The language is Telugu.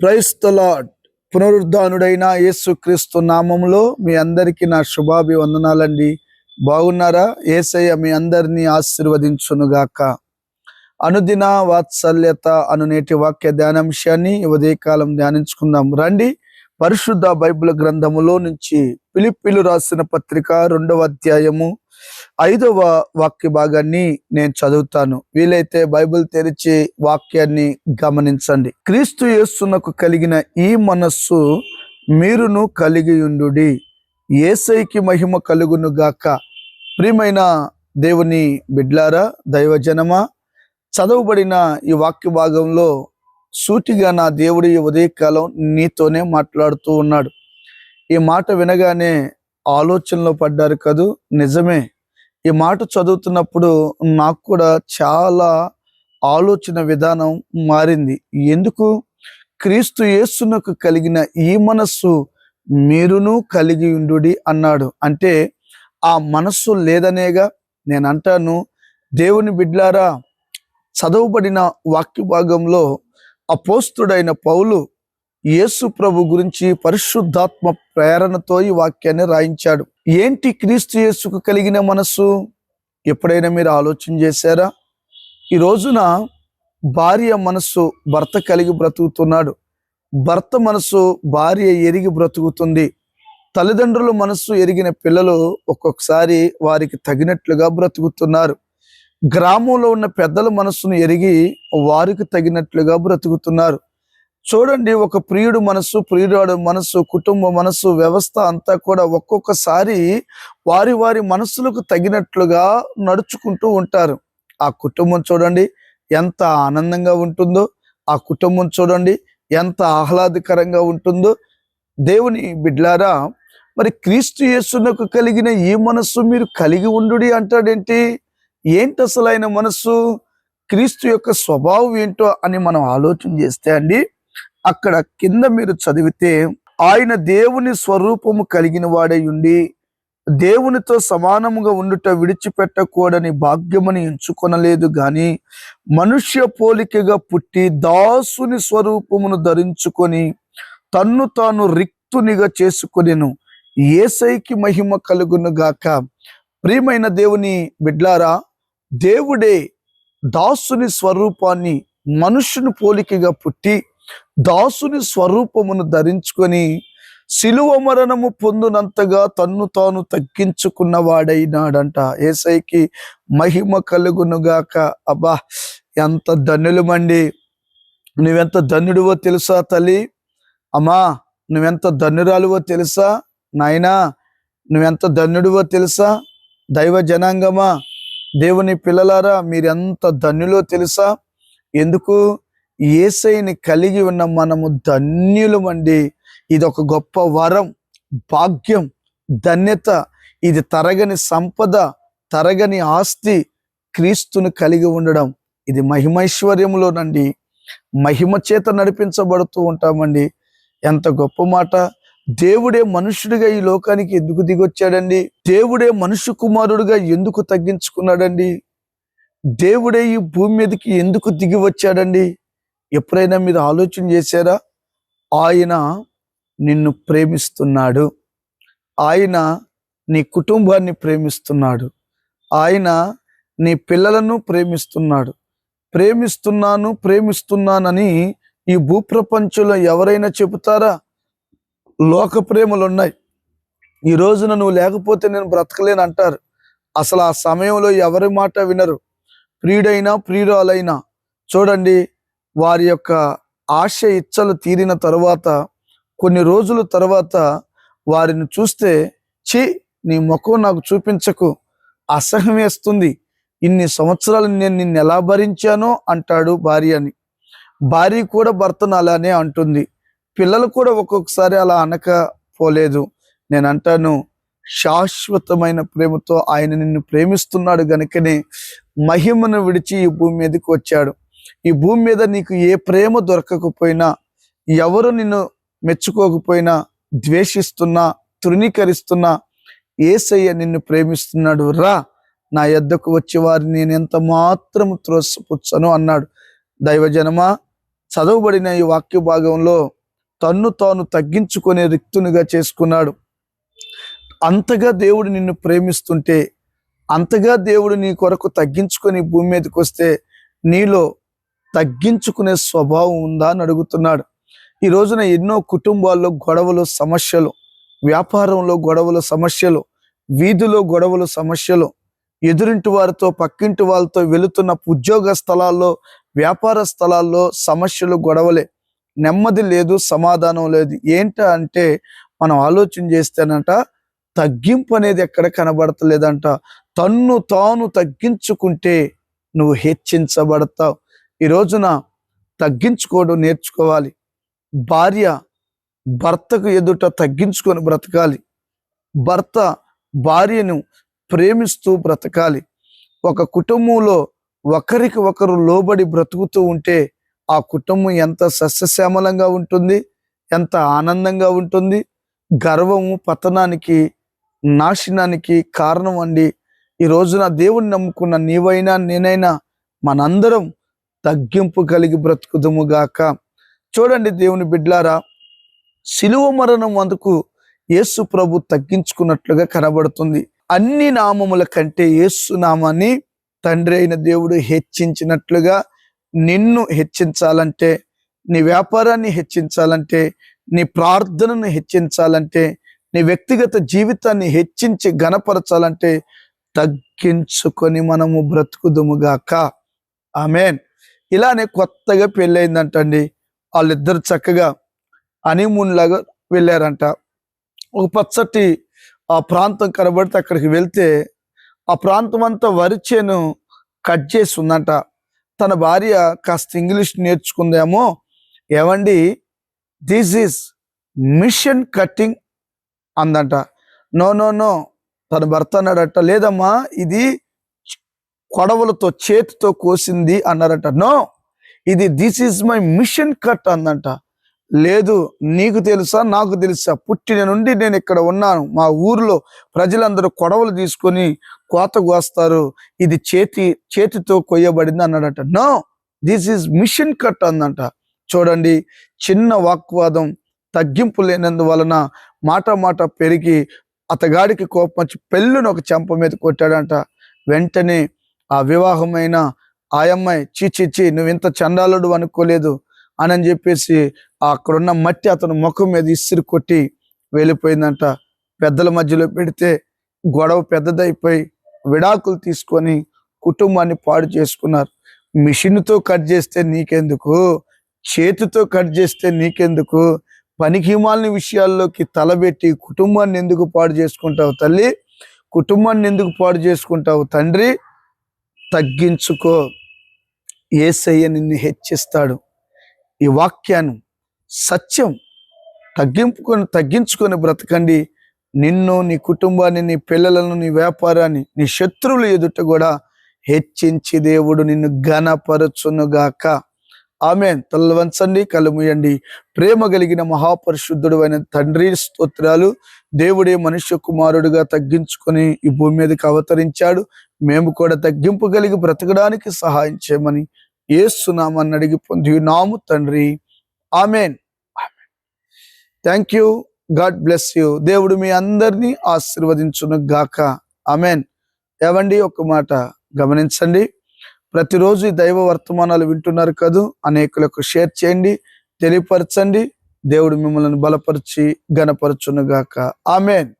క్రైస్తలాడ్ పునరుద్ధానుడైన యేసుక్రీస్తు నామంలో మీ అందరికీ నా శుభాభివందనాలండి. బాగున్నారా? ఏసయ్య మీ అందరినీ ఆశీర్వదించునుగాక. అనుదిన వాత్సల్యత అనునేటి వాక్య ధ్యానాంశాన్ని ఉదయకాలం ధ్యానించుకుందాం. రండి పరిశుద్ధ బైబిల్ గ్రంథములో నుంచి పిలిపిలు రాసిన పత్రిక రెండవ అధ్యాయము ఐదవ వాక్య భాగాన్ని నేను చదువుతాను. వీలైతే బైబిల్ తెరిచి వాక్యాన్ని గమనించండి. క్రీస్తు యేసునకు కలిగిన ఈ మనస్సు మీరును కలిగి ఉండు ఏసైకి మహిమ కలుగును గాక. ప్రియమైన దేవుని బిడ్లారా దైవజనమా చదవబడిన ఈ వాక్య భాగంలో సూటిగా నా దేవుడి ఈ ఉదయకాలం నీతోనే మాట్లాడుతూ ఉన్నాడు. ఈ మాట వినగానే ఆలోచనలో పడ్డారు కదూ? నిజమే. ఈ మాట చదువుతున్నప్పుడు నాకు కూడా చాలా ఆలోచన విధానం మారింది. ఎందుకు? క్రీస్తు యేసునకు కలిగిన ఈ మనస్సు మీరును కలిగి ఉండు అన్నాడు. అంటే ఆ మనస్సు లేదనేగా నేను అంటాను దేవుని బిడ్లారా చదవబడిన వాక్య భాగంలో అపోస్తుడైన పౌలు యేసు ప్రభు గురించి పరిశుద్ధాత్మ ప్రేరణతో ఈ వాక్యాన్ని రాయించాడు. ఏంటి క్రీస్తు యేసుకు కలిగిన మనస్సు? ఎప్పుడైనా మీరు ఆలోచన చేశారా? ఈ రోజున భార్య మనస్సు భర్త కలిగి బ్రతుకుతున్నాడు. భర్త మనస్సు భార్య ఎరిగి బ్రతుకుతుంది. తల్లిదండ్రుల మనస్సు ఎరిగిన పిల్లలు ఒక్కొక్కసారి వారికి తగినట్లుగా బ్రతుకుతున్నారు. గ్రామంలో ఉన్న పెద్దల మనస్సును ఎరిగి వారికి తగినట్లుగా బ్రతుకుతున్నారు. చూడండి ఒక ప్రియుడు మనస్సు ప్రియురాడు మనస్సు కుటుంబ మనస్సు వ్యవస్థ అంతా కూడా ఒక్కొక్కసారి వారి వారి మనస్సులకు తగినట్లుగా నడుచుకుంటూ ఉంటారు. ఆ కుటుంబం చూడండి ఎంత ఆనందంగా ఉంటుందో ఆ కుటుంబం చూడండి ఎంత ఆహ్లాదకరంగా ఉంటుందో. దేవుని బిడ్లారా మరి క్రీస్తు యేసునకు కలిగిన ఈ మనస్సు మీరు కలిగి ఉండు అంటాడేంటి? ఏంటి అసలు ఆయన మనస్సు? క్రీస్తు యొక్క స్వభావం ఏంటో అని మనం ఆలోచన చేస్తే అండి అక్కడ కింద మీరు చదివితే ఆయన దేవుని స్వరూపము కలిగిన వాడై ఉండి దేవునితో సమానముగా ఉండుట విడిచిపెట్టకూడని భాగ్యమని ఎంచుకొనలేదు గాని మనుష్య పోలికగా పుట్టి దాసుని స్వరూపమును ధరించుకొని తన్ను తాను రిక్తునిగా చేసుకునేను. ఏసైకి మహిమ కలుగును గాక. ప్రియమైన దేవుని బిడ్లారా దేవుడే దాసుని స్వరూపాన్ని మనుషుని పోలికగా పుట్టి దాసుని స్వరూపమును ధరించుకొని శిలువ మరణము పొందునంతగా తన్ను తాను తగ్గించుకున్నవాడైనాడంట. ఏసైకి మహిమ కలుగునుగాక. అబ్బా ఎంత ధన్యులమండి నువ్వెంత ధన్యుడివో తెలుసా తల్లి? అమ్మా నువ్వెంత ధన్యురాలువో తెలుసా? నాయనా నువ్వెంత ధన్యుడివో తెలుసా? దైవ జనాంగమా? దేవుని పిల్లలారా మీరెంత ధన్యులో తెలుసా? ఎందుకు? ఏసైని కలిగి ఉన్న మనము ధన్యులమండి. ఇది ఒక గొప్ప వరం భాగ్యం ధన్యత. ఇది తరగని సంపద తరగని ఆస్తి క్రీస్తును కలిగి ఉండడం. ఇది మహిమైశ్వర్యంలోనండి మహిమ చేత నడిపించబడుతూ ఉంటామండి. ఎంత గొప్ప మాట. దేవుడే మనుషుడిగా ఈ లోకానికి ఎందుకు దిగొచ్చాడండి? దేవుడే మనుషు కుమారుడుగా ఎందుకు తగ్గించుకున్నాడండి? దేవుడే ఈ భూమి మీదకి ఎందుకు దిగి వచ్చాడండి ఎప్పుడైనా మీరు ఆలోచన చేశారా? ఆయన నిన్ను ప్రేమిస్తున్నాడు. ఆయన నీ కుటుంబాన్ని ప్రేమిస్తున్నాడు. ఆయన నీ పిల్లలను ప్రేమిస్తున్నాడు. ప్రేమిస్తున్నాను ప్రేమిస్తున్నానని ఈ భూప్రపంచంలో ఎవరైనా చెబుతారా? లోక ప్రేమలు ఉన్నాయి ఈ రోజున నువ్వు లేకపోతే నేను బ్రతకలేను అంటారు. అసలు ఆ సమయంలో ఎవరి మాట వినరు. ప్రియుడైనా ప్రియురాలైనా. చూడండి వారి యొక్క ఆశ ఇచ్చలు తీరిన తరువాత కొన్ని రోజుల తర్వాత వారిని చూస్తే చి నీ ముఖం నాకు చూపించకు అసహ్యం వేస్తుంది. ఇన్ని సంవత్సరాలు నేను నిన్ను ఎలా భరించానో అంటాడు భార్య అని. భార్య కూడా భర్తను అలానే అంటుంది. పిల్లలు కూడా ఒక్కొక్కసారి అలా అనకపోలేదు. నేను అంటాను శాశ్వతమైన ప్రేమతో ఆయన నిన్ను ప్రేమిస్తున్నాడు గనుకనే మహిమను విడిచి ఈ భూమి మీదకి వచ్చాడు. ఈ భూమి మీద నీకు ఏ ప్రేమ దొరకకపోయినా ఎవరు నిన్ను మెచ్చుకోకపోయినా ద్వేషిస్తున్నా తృణీకరిస్తున్నా ఏసయ్య నిన్ను ప్రేమిస్తున్నాడు. రా నా యొద్దకు వచ్చే వారిని నేను ఎంత మాత్రం త్రోసిపుచ్చను అన్నాడు. దైవజనమా చదవబడిన ఈ వాక్య భాగంలో తన్ను తాను తగ్గించుకునే రిక్తునిగా చేసుకున్నాడు. అంతగా దేవుడు నిన్ను ప్రేమిస్తుంటే అంతగా దేవుడు నీ కొరకు తగ్గించుకొని భూమి మీదకి వస్తే నీలో తగ్గించుకునే స్వభావం ఉందా అని అడుగుతున్నాడు. ఈ రోజున ఎన్నో కుటుంబాల్లో గొడవలు సమస్యలు వ్యాపారంలో గొడవలు సమస్యలు వీధిలో గొడవలు సమస్యలు. ఎదురింటి వారితో పక్కింటి వాళ్ళతో వెళుతున్న ఉద్యోగ స్థలాల్లో వ్యాపార స్థలాల్లో సమస్యలు గొడవలే. నెమ్మది లేదు సమాధానం లేదు. ఏంట అంటే మనం ఆలోచన చేస్తేనంట తగ్గింపు అనేది ఎక్కడ కనబడతలేదంట. తన్ను తాను తగ్గించుకుంటే నువ్వు హెచ్చించబడతావు. ఈ రోజున తగ్గించుకోవడం నేర్చుకోవాలి. భార్య భర్తకు ఎదుట తగ్గించుకొని బ్రతకాలి. భర్త భార్యను ప్రేమిస్తూ బ్రతకాలి. ఒక కుటుంబంలో ఒకరికి ఒకరు లోబడి బ్రతుకుతూ ఉంటే ఆ కుటుంబం ఎంత సస్యశ్యామలంగా ఉంటుంది ఎంత ఆనందంగా ఉంటుంది. గర్వము పతనానికి నాశనానికి కారణం అండి. ఈ రోజున దేవుణ్ణి నమ్ముకున్న నీవైనా నేనైనా మనందరం తగ్గింపు కలిగి బ్రతుకుదుము గాక. చూడండి దేవుని బిడ్లారా శిలువ మరణం అందుకు యేసు ప్రభు తగ్గించుకున్నట్లుగా కనబడుతుంది. అన్ని నామముల కంటే యేసు నామాన్ని తండ్రి అయిన దేవుడు హెచ్చించినట్లుగా నిన్ను హెచ్చించాలంటే నీ వ్యాపారాన్ని హెచ్చించాలంటే నీ ప్రార్థనను హెచ్చించాలంటే నీ వ్యక్తిగత జీవితాన్ని హెచ్చించి గణపరచాలంటే తగ్గించుకొని మనము బ్రతుకుదుముగాక ఆమెన్. ఇలానే కొత్తగా పెళ్ళయిందంటండి. వాళ్ళిద్దరు చక్కగా హనీమూన్ లాగా వెళ్ళారంట. ఒక పచ్చటి ఆ ప్రాంతం కనబడితే అక్కడికి వెళ్తే ఆ ప్రాంతం అంతా వరి చేను కట్ చేసి ఉందంట తన భార్య కాస్త ఇంగ్లీష్ నేర్చుకుందేమో ఏమండి దిస్ ఈస్ మిషన్ కట్టింగ్ అందంట. నో నో నో తన భర్త అన్నాడట లేదమ్మా ఇది కొడవలతో చేతితో కోసింది అన్నారట. నో ఇది this is my machine cut అందంట. లేదు నీకు తెలుసా నాకు తెలుసా పుట్టిన నుండి నేను ఇక్కడ ఉన్నాను. మా ఊర్లో ప్రజలందరూ కొడవలు తీసుకొని కోత కోస్తారు. ఇది చేతి చేతితో కొయ్యబడింది అన్నాడట no this is machine cut అందంట. చూడండి చిన్న వాక్వాదం తగ్గింపు లేనందువలన మాట మాట పెరిగి అతగాడికి కోపం వచ్చి పెళ్ళును ఒక చెంప మీద కొట్టాడంట. వెంటనే ఆ వివాహమైన ఆయమ్మాయి చీచిచ్చి నువ్వు ఇంత చండాలుడు అనుకోలేదు అని చెప్పేసి అక్కడున్న మట్టి అతను ముఖం మీద ఇసిరి కొట్టి వెళ్ళిపోయిందంట. పెద్దల మధ్యలో పెడితే గొడవ పెద్దదైపోయి విడాకులు తీసుకొని కుటుంబాన్ని పాడు చేసుకున్నారు. మిషన్తో కట్ చేస్తే నీకెందుకు? చేతితో కట్ చేస్తే నీకెందుకు? పనికిమాలని విషయాల్లోకి తలబెట్టి కుటుంబాన్ని ఎందుకు పాడు చేసుకుంటావు తల్లి? కుటుంబాన్ని ఎందుకు పాడు చేసుకుంటావు తండ్రి? తగ్గించుకో. ఏసయ్య నిన్ను హెచ్చిస్తాడు. ఈ వాక్యాన్ని సత్యం తగ్గింపుకొని తగ్గించుకొని బ్రతకండి. నిన్ను నీ కుటుంబాన్ని నీ పిల్లలను నీ వ్యాపారాన్ని నీ శత్రువులు ఎదుట కూడా హెచ్చించి దేవుడు నిన్ను ఘనపరచునుగాక. ఆమె తల్లవంచండి కలుముయండి ప్రేమ కలిగిన మహాపరిశుద్ధుడు అయిన తండ్రి స్తోత్రాలు దేవుడే మనుష్య కుమారుడుగా తగ్గించుకొని ఈ భూమి మీదకి అవతరించాడు. మేము కూడా తగ్గింపు కలిగి బ్రతకడానికి సహాయం చేయమని ఏస్తున్నామని అడిగి పొంది నాము తండ్రి. Amen. Thank you. God bless you. దేవుడు మీ అందరినీ ఆశీర్వదించును గాక ఆమెన్. ఏవండి? ఒక మాట గమనించండి. ప్రతిరోజు ఈ దైవ వర్తమానాలు వింటున్నారు కదూ? అనేకులకు షేర్ చేయండి తెలియపరచండి. దేవుడు మిమ్మల్ని బలపరిచి గనపరచునుగాక ఆమెన్.